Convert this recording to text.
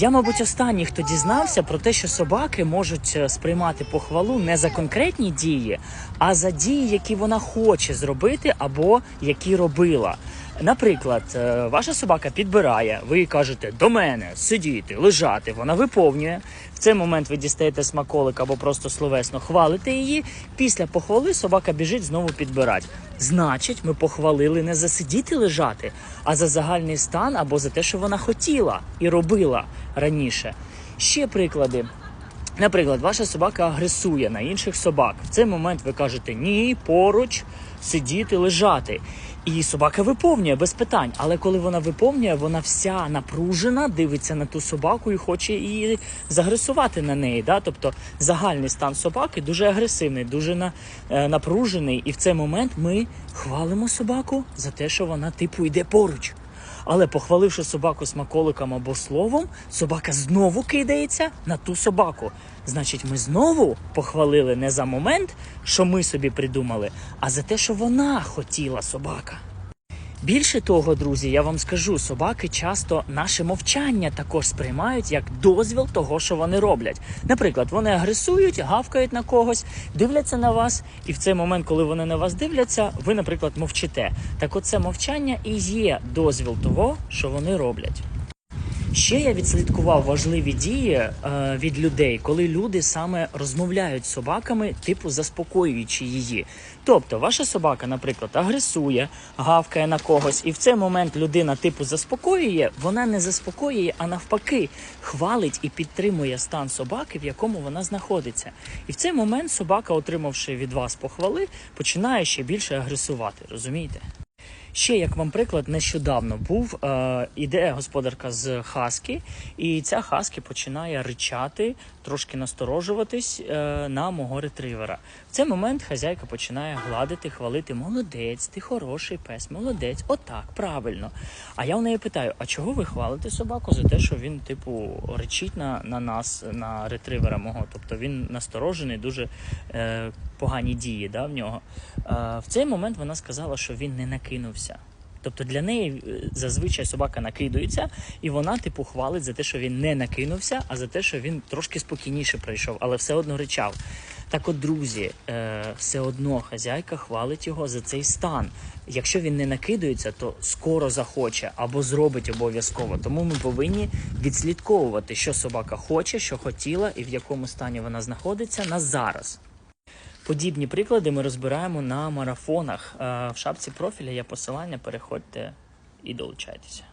Я, мабуть, останній, хто дізнався про те, що собаки можуть е, сприймати похвалу не за конкретні дії, а за дії, які вона хоче зробити або які робила. Наприклад, е, ваша собака підбирає, ви кажете до мене сидіти, лежати. Вона виповнює. Цей момент ви дістаєте смаколик або просто словесно хвалите її. Після похвали собака біжить знову підбирати. Значить, ми похвалили не за сидіти лежати, а за загальний стан або за те, що вона хотіла і робила раніше. Ще приклади. Наприклад, ваша собака агресує на інших собак. В цей момент ви кажете ні, поруч, сидіти, лежати. І собака виповнює без питань. Але коли вона виповнює, вона вся напружена, дивиться на ту собаку і хоче її загресувати на неї. Да? Тобто загальний стан собаки дуже агресивний, дуже на, е, напружений. І в цей момент ми хвалимо собаку за те, що вона типу йде поруч. Але похваливши собаку смаколиком або словом, собака знову кидається на ту собаку. Значить, ми знову похвалили не за момент, що ми собі придумали, а за те, що вона хотіла собака. Більше того, друзі, я вам скажу, собаки часто наше мовчання також сприймають як дозвіл того, що вони роблять. Наприклад, вони агресують, гавкають на когось, дивляться на вас, і в цей момент, коли вони на вас дивляться, ви, наприклад, мовчите. Так, оце мовчання і є дозвіл того, що вони роблять. Ще я відслідкував важливі дії е, від людей, коли люди саме розмовляють з собаками, типу заспокоюючи її. Тобто, ваша собака, наприклад, агресує, гавкає на когось, і в цей момент людина типу заспокоює, вона не заспокоює, а навпаки, хвалить і підтримує стан собаки, в якому вона знаходиться. І в цей момент собака, отримавши від вас похвали, починає ще більше агресувати. Розумієте? Ще як вам приклад, нещодавно був е, іде господарка з хаски, і ця хаски починає ричати, трошки насторожуватись е, на мого ретривера. В цей момент хазяйка починає гладити, хвалити молодець, ти хороший пес, молодець, отак, правильно. А я в неї питаю: а чого ви хвалите собаку за те, що він, типу, речить на, на нас, на ретривера мого? Тобто він насторожений, дуже е, погані дії да, в нього. Е, в цей момент вона сказала, що він не накинувся. Тобто для неї е, зазвичай собака накидується, і вона, типу, хвалить за те, що він не накинувся, а за те, що він трошки спокійніше пройшов, але все одно ричав. Так от, друзі, е, все одно хазяйка хвалить його за цей стан. Якщо він не накидується, то скоро захоче або зробить обов'язково. Тому ми повинні відслідковувати, що собака хоче, що хотіла, і в якому стані вона знаходиться на зараз. Подібні приклади ми розбираємо на марафонах. Е, В шапці профіля є посилання, переходьте і долучайтеся.